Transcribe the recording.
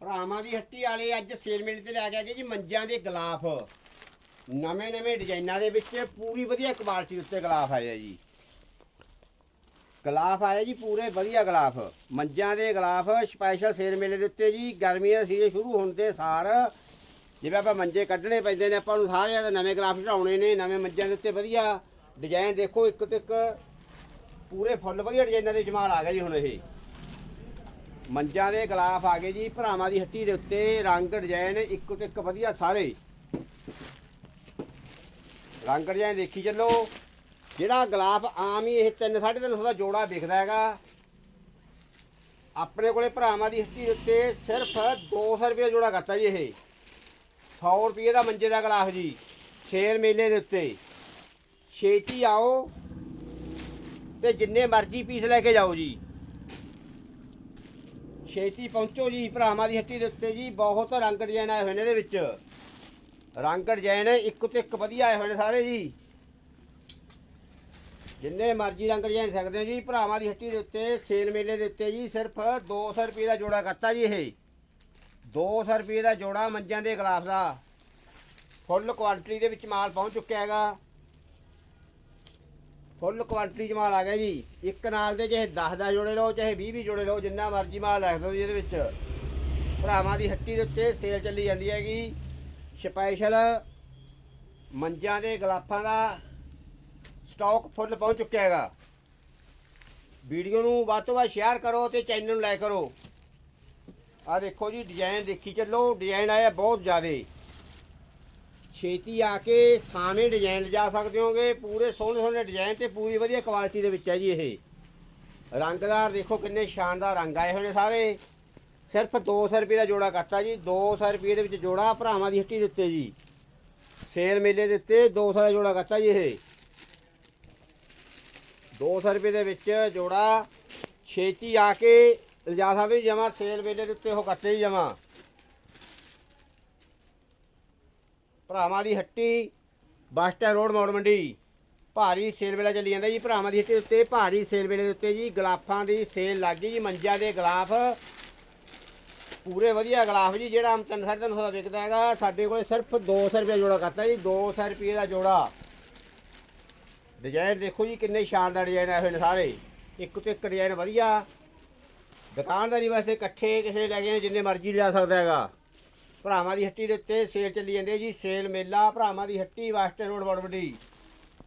ਭਰਾਵਾਂ ਦੀ ਹੱਟੀ ਵਾਲੇ ਅੱਜ ਸੇਲ ਮੇਲੇ ਤੇ ਲੈ ਕੇ ਆ ਗਏ ਜੀ ਮੰਜਿਆਂ ਦੇ ਗਲਾਫ। ਨਵੇਂ ਨਵੇਂ ਡਿਜ਼ਾਈਨਾਂ ਦੇ ਵਿੱਚ ਪੂਰੀ ਵਧੀਆ ਕੁਆਲਿਟੀ ਉੱਤੇ ਗਲਾਫ ਆਏ ਜੀ। ਗਲਾਫ ਆਏ ਜੀ ਪੂਰੇ ਵਧੀਆ ਗਲਾਫ। ਮੰਜਿਆਂ ਦੇ ਗਲਾਫ ਸਪੈਸ਼ਲ ਸੇਲ ਮੇਲੇ ਦੇ ਉੱਤੇ ਜੀ, ਗਰਮੀਆਂ ਦਾ ਸੀਜ਼ਨ ਸ਼ੁਰੂ ਹੋਣ ਦੇ ਸਾਰ ਜਿਵੇਂ ਆਪਾਂ ਮੰਜੇ ਕੱਢਣੇ ਪੈਂਦੇ ਨੇ, ਆਪਾਂ ਨੂੰ ਸਾਰਿਆਂ ਦੇ ਨਵੇਂ ਗਲਾਫ ਚੜਾਉਣੇ ਨੇ, ਨਵੇਂ ਮੰਜਿਆਂ ਦੇ ਉੱਤੇ ਵਧੀਆ ਡਿਜ਼ਾਈਨ ਦੇਖੋ ਇੱਕ ਤੋਂ ਇੱਕ। ਪੂਰੇ ਫੁੱਲ ਵਧੀਆ ਡਿਜ਼ਾਈਨਾਂ ਦੇ ਜਮਾਲ ਆ ਗਿਆ ਜੀ ਹੁਣ ਇਹ। ਮੰਜਾਂ ਦੇ ਗਲਾਫ ਆ ਗਏ ਜੀ, ਭਰਾਵਾਂ ਦੀ ਹੱਟੀ ਦੇ ਉੱਤੇ ਰੰਗ ਡਿਜ਼ਾਈਨ ਇੱਕੋ ਤੋਂ ਇੱਕ ਵਧੀਆ ਸਾਰੇ। ਰੰਗ ਡਿਜ਼ਾਈਨ ਦੇਖੀ ਚੱਲੋ, ਜਿਹੜਾ ਗਲਾਫ ਆਮ ਹੀ ਇਹ 3 350 ਦਾ ਜੋੜਾ ਵਿਕਦਾ ਹੈਗਾ। ਆਪਣੇ ਕੋਲੇ ਭਰਾਵਾਂ ਦੀ ਹੱਟੀ ਦੇ ਉੱਤੇ ਸਿਰਫ 200 ਰੁਪਏ ਜੋੜਾ ਕਰਤਾ ਜੀ ਇਹ। 100 ਰੁਪਏ ਦਾ ਮੰਜੇ ਦਾ ਗਲਾਫ ਜੀ, ਸ਼ੇਰ ਮੇਲੇ ਦੇ ਉੱਤੇ। ਛੇਤੀ ਆਓ ਤੇ ਜਿੰਨੇ ਮਰਜ਼ੀ ਪੀਸ ਲੈ ਕੇ ਜਾਓ ਜੀ। ਛੇਤੀ ਪਹੁੰਚੋ ਜੀ, ਭਰਾਵਾਂ ਦੀ ਹੱਟੀ ਦੇ ਉੱਤੇ ਜੀ, ਬਹੁਤ ਰੰਗ ਡਿਜ਼ਾਈਨ ਆਏ ਹੋਏ ਨੇ ਇਹਦੇ ਵਿੱਚ। ਰੰਗ ਡਿਜ਼ਾਈਨ ਇੱਕ ਤੋਂ ਇੱਕ ਵਧੀਆ ਆਏ ਹੋਏ ਨੇ ਸਾਰੇ ਜੀ। ਜਿੰਨੇ ਮਰਜ਼ੀ ਰੰਗ ਡਿਜ਼ਾਈਨ ਸਕਦੇ ਹੋ ਜੀ, ਭਰਾਵਾਂ ਦੀ ਹੱਟੀ ਦੇ ਉੱਤੇ, ਸੇਲ ਮੇਲੇ ਦੇ ਉੱਤੇ ਜੀ, ਸਿਰਫ 200 ਰੁਪਏ ਦਾ ਜੋੜਾ ਕਰਤਾ ਜੀ ਇਹ। 200 ਰੁਪਏ ਦਾ ਜੋੜਾ ਮੰਜਾਂ ਦੇ ਗਲਾਫ ਦਾ। ਫੁੱਲ ਕੁਆਂਟੀਟੀ ਦੇ ਵਿੱਚ ਮਾਲ ਪਹੁੰਚ ਚੁੱਕਿਆ ਹੈਗਾ। ਫੁੱਲ ਕੁਆਂਟੀਟੀ 'ਚ ਮਾਲ ਆ ਗਿਆ ਜੀ। ਇੱਕ ਨਾਲ ਦੇ ਚਾਹੇ 10 ਦਾ ਜੋੜੇ ਲਓ, ਚਾਹੇ 20 ਵੀ ਜੋੜੇ ਲਓ, ਜਿੰਨਾ ਮਰਜ਼ੀ ਮਾਲ ਲੈ ਸਕਦੇ ਜੀ ਇਹਦੇ ਵਿੱਚ। ਭਰਾਵਾਂ ਦੀ ਹੱਟੀ ਦੇ ਉੱਤੇ ਸੇਲ ਚੱਲੀ ਜਾਂਦੀ ਹੈਗੀ। ਸਪੈਸ਼ਲ ਮੰਜਾਂ ਦੇ ਗਲਾਫਾਂ ਦਾ ਸਟਾਕ ਫੁੱਲ ਪਹੁੰਚ ਚੁੱਕਿਆ ਹੈਗਾ। ਵੀਡੀਓ ਨੂੰ ਵੱਧ ਤੋਂ ਵੱਧ ਸ਼ੇਅਰ ਕਰੋ ਤੇ ਚੈਨਲ ਨੂੰ ਲਾਈਕ ਕਰੋ। ਆ ਦੇਖੋ ਜੀ ਡਿਜ਼ਾਈਨ ਦੇਖੀ ਚੱਲੋ ਡਿਜ਼ਾਈਨ ਆਇਆ ਬਹੁਤ ਜ਼ਿਆਦੇ। ਛੇਤੀ ਆ ਕੇ ਸਾਵੇਂ ਡਿਜ਼ਾਈਨ ਲਿਜਾ ਸਕਦੇ ਹੋਗੇ। ਪੂਰੇ ਸੋਹਣੇ ਸੋਹਣੇ ਡਿਜ਼ਾਈਨ ਤੇ ਪੂਰੀ ਵਧੀਆ ਕੁਆਲਿਟੀ ਦੇ ਵਿੱਚ ਹੈ ਜੀ ਇਹ। ਰੰਗਦਾਰ ਦੇਖੋ ਕਿੰਨੇ ਸ਼ਾਨਦਾਰ ਰੰਗ ਆਏ ਹੋਏ ਨੇ ਸਾਰੇ। ਸਿਰਫ 200 ਰੁਪਏ ਦਾ ਜੋੜਾ ਕਰਤਾ ਜੀ। 200 ਰੁਪਏ ਦੇ ਵਿੱਚ ਜੋੜਾ ਭਰਾਵਾਂ ਦੀ ਹੱਟੀ ਦਿੱਤੇ ਜੀ। ਸੇਲ ਮੇਲੇ ਦੇ ਉੱਤੇ 200 ਦਾ ਜੋੜਾ ਕਰਤਾ ਜੀ ਇਹ। 200 ਰੁਪਏ ਦੇ ਵਿੱਚ ਜੋੜਾ ਛੇਤੀ ਆ ਕੇ ਲਿਜਾ ਸਕਦੇ ਜੀ ਜਮਾ। ਸੇਲ ਮੇਲੇ ਦੇ ਉੱਤੇ ਉਹ ਕਰਤੇ ਹੀ ਜਮਾ। ਭਰਾਵਾਂ ਦੀ ਹੱਟੀ, ਬੱਸ ਸਟੈਂਡ, ਰੋਡ ਮੋੜ ਮੰਡੀ। ਭਾਰੀ ਸੇਲ ਵੇਲਾ ਚੱਲੀ ਜਾਂਦਾ ਜੀ, ਭਰਾਵਾਂ ਦੀ ਹੱਟੀ ਦੇ ਉੱਤੇ, ਭਾਰੀ ਸੇਲ ਵੇਲੇ ਦੇ ਉੱਤੇ ਜੀ, ਗਲਾਫਾਂ ਦੀ ਸੇਲ ਲੱਗ ਗਈ ਜੀ, ਮੰਜਿਆਂ ਦੇ ਗਲਾਫ। ਪੂਰੇ ਵਧੀਆ ਗਲਾਫ ਜੀ, ਜਿਹੜਾ ਆਮ 350 ਦਾ ਵਿਕਦਾ ਹੈਗਾ, ਸਾਡੇ ਕੋਲ ਸਿਰਫ 200 ਰੁਪਏ ਜੋੜਾ ਕਰਤਾ ਜੀ 200 ਰੁਪਏ ਦਾ ਜੋੜਾ। ਡਿਜ਼ਾਈਨ ਦੇਖੋ ਜੀ, ਕਿੰਨੇ ਸ਼ਾਨਦਾਰ ਡਿਜ਼ਾਈਨ ਆਏ ਹੋਏ ਨੇ ਸਾਰੇ। ਇੱਕ ਤੋਂ ਇੱਕ ਡਿਜ਼ਾਈਨ ਵਧੀਆ। ਦੁਕਾਨਦਾਰੀ ਵਾਸਤੇ ਇਕੱਠੇ ਕਿਸੇ ਲੈ ਗਏ ਜਿੰਨੇ ਮਰਜ਼ੀ ਲਿਆ ਸਕਦਾ ਹੈਗਾ। ਭਰਾਵਾਂ ਦੀ ਹੱਟੀ ਦੇ ਉੱਤੇ ਸੇਲ ਚੱਲੀ ਜਾਂਦੀ ਹੈ ਜੀ। ਸੇਲ ਮੇਲਾ, ਭਰਾਵਾਂ ਦੀ ਹੱਟੀ, ਵਾਸਤੇ ਰੋਡ ਬੜਵੜੀ